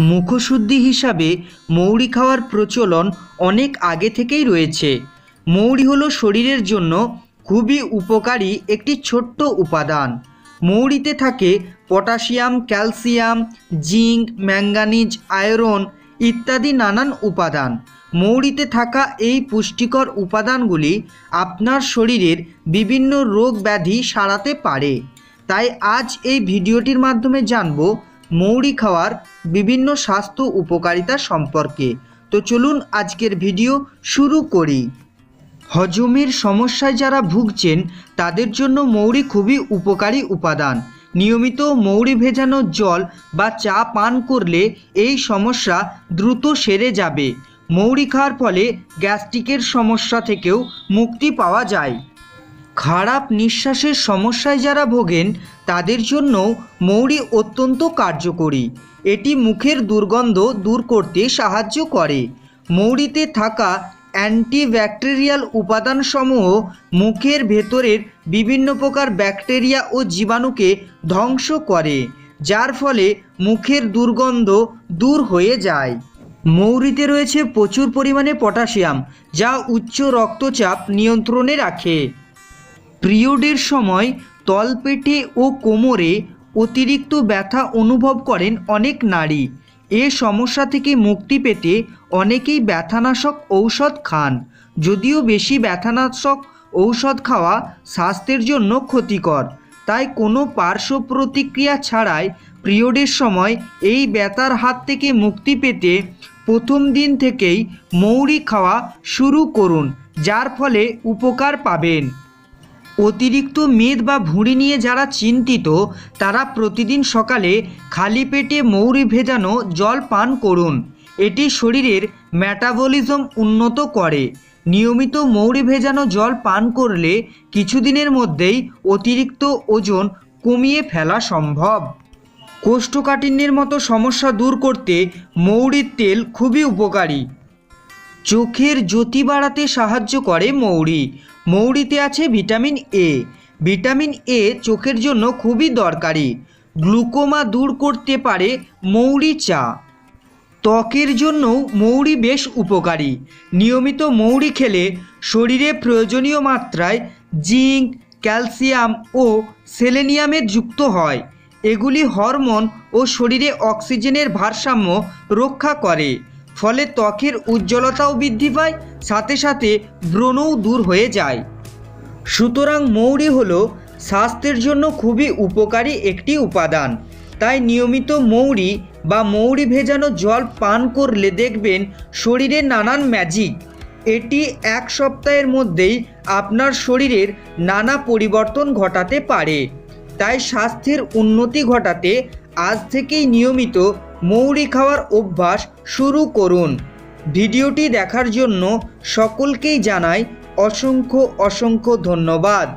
মুখশুদ্ধি হিসাবে মৌরি খাওয়ার প্রচলন অনেক আগে থেকেই রয়েছে। মৌরি হলো শরীরের জন্য খুবই উপকারী একটি ছোট্ট উপাদান। মৌরিতে থাকে potassium, calcium, zinc, manganese, iron ইত্যাদি নানান উপাদান। মৌরিতে থাকা এই পুষ্টিকর উপাদানগুলি আপনার শরীরের বিভিন্ন রোগ ব্যাধি সারাতে পারে। তাই আজ এই ভিডিওটির মাধ্যমে জানব মৌরি খাওয়ার বিভিন্ন স্বাস্থ্য উপকারিতা সম্পর্কে। তো চলুন আজকের ভিডিও শুরু করি। হজমের সমস্যায় যারা ভুগছেন, তাদের জন্য মৌরি খুবই উপকারী উপাদান। নিয়মিত মৌরি ভেজানো জল বা চা পান করলে এই সমস্যা দ্রুত সেরে যাবে। মৌরি খাওয়ার ফলে গ্যাস্ট্রিকের সমস্যা থেকেও মুক্তি পাওয়া যায়। খারাপ নিঃশ্বাসের সমস্যায় যারা ভোগেন, তাদের জন্য মৌরি অত্যন্ত কার্যকরী। এটি মুখের দুর্গন্ধ দূর করতে সাহায্য করে। মৌরিতে থাকা অ্যান্টিব্যাকটেরিয়াল উপাদানসমূহ মুখের ভেতরের বিভিন্ন প্রকার ব্যাকটেরিয়া ও জীবাণুকে ধ্বংস করে, যার ফলে মুখের দুর্গন্ধ দূর হয়ে যায়। মৌরিতে রয়েছে প্রচুর পরিমাণে পটাশিয়াম, যা উচ্চ রক্তচাপ নিয়ন্ত্রণে রাখে। পিরিয়ডের সময় তলপেটে ও কোমরে অতিরিক্ত ব্যথা অনুভব করেন অনেক নারী। এ সমস্যা থেকে মুক্তি পেতে অনেকেই ব্যথানাশক ঔষধ খান। যদিও বেশি ব্যথানাশক ঔষধ খাওয়া স্বাস্থ্যের জন্য ক্ষতিকর। তাই কোনো পার্শ্ব প্রতিক্রিয়া ছাড়াই পিরিয়ডের সময় এই ব্যথার হাত থেকে মুক্তি পেতে প্রথম দিন থেকেই মৌরি খাওয়া শুরু করুন, যার ফলে উপকার পাবেন। অতিরিক্ত মেদ বা ভুঁড়ি নিয়ে যারা চিন্তিত, তারা প্রতিদিন সকালে খালি পেটে মৌরি ভেজানো জল পান করুন। এটি শরীরের ম্যাটাবলিজম উন্নত করে। নিয়মিত মৌরি ভেজানো জল পান করলে কিছুদিনের মধ্যেই অতিরিক্ত ওজন কমিয়ে ফেলা সম্ভব। কোষ্ঠকাঠিন্যের মতো সমস্যা দূর করতে মৌরির তেল খুবই উপকারী। চোখের জ্যোতি বাড়াতে সাহায্য করে মৌরি। মৌরিতে আছে ভিটামিন এ ভিটামিন এ চোখের জন্য খুবই দরকারি। গ্লুকোমা দূর করতে পারে মৌরি চা। ত্বকের জন্যও মৌরি বেশ উপকারী। নিয়মিত মৌরি খেলে শরীরে প্রয়োজনীয় মাত্রায় জিঙ্ক, ক্যালসিয়াম ও সেলেনিয়ামের যুক্ত হয়। এগুলি হরমোন ও শরীরে অক্সিজেনের ভারসাম্য রক্ষা করে। ফলে ত্বকের উজ্জ্বলতাও বৃদ্ধি পায়, সাথে সাথে ব্রণও দূর হয়ে যায়। সুতরাং মৌরি হল স্বাস্থ্যের জন্য খুবই উপকারী একটি উপাদান। তাই নিয়মিত মৌরি বা মৌরি ভেজানো জল পান করলে দেখবেন শরীরে নানান ম্যাজিক এটি এক সপ্তাহের মধ্যেই আপনার শরীরের নানা পরিবর্তন ঘটাতে পারে। তাই স্বাস্থ্যের উন্নতি ঘটাতে আজ থেকেই নিয়মিত মৌরি খাওয়ার অভ্যাস শুরু করুন। ভিডিওটি দেখার জন্য সকলকেই জানাই অসংখ্য অসংখ্য ধন্যবাদ।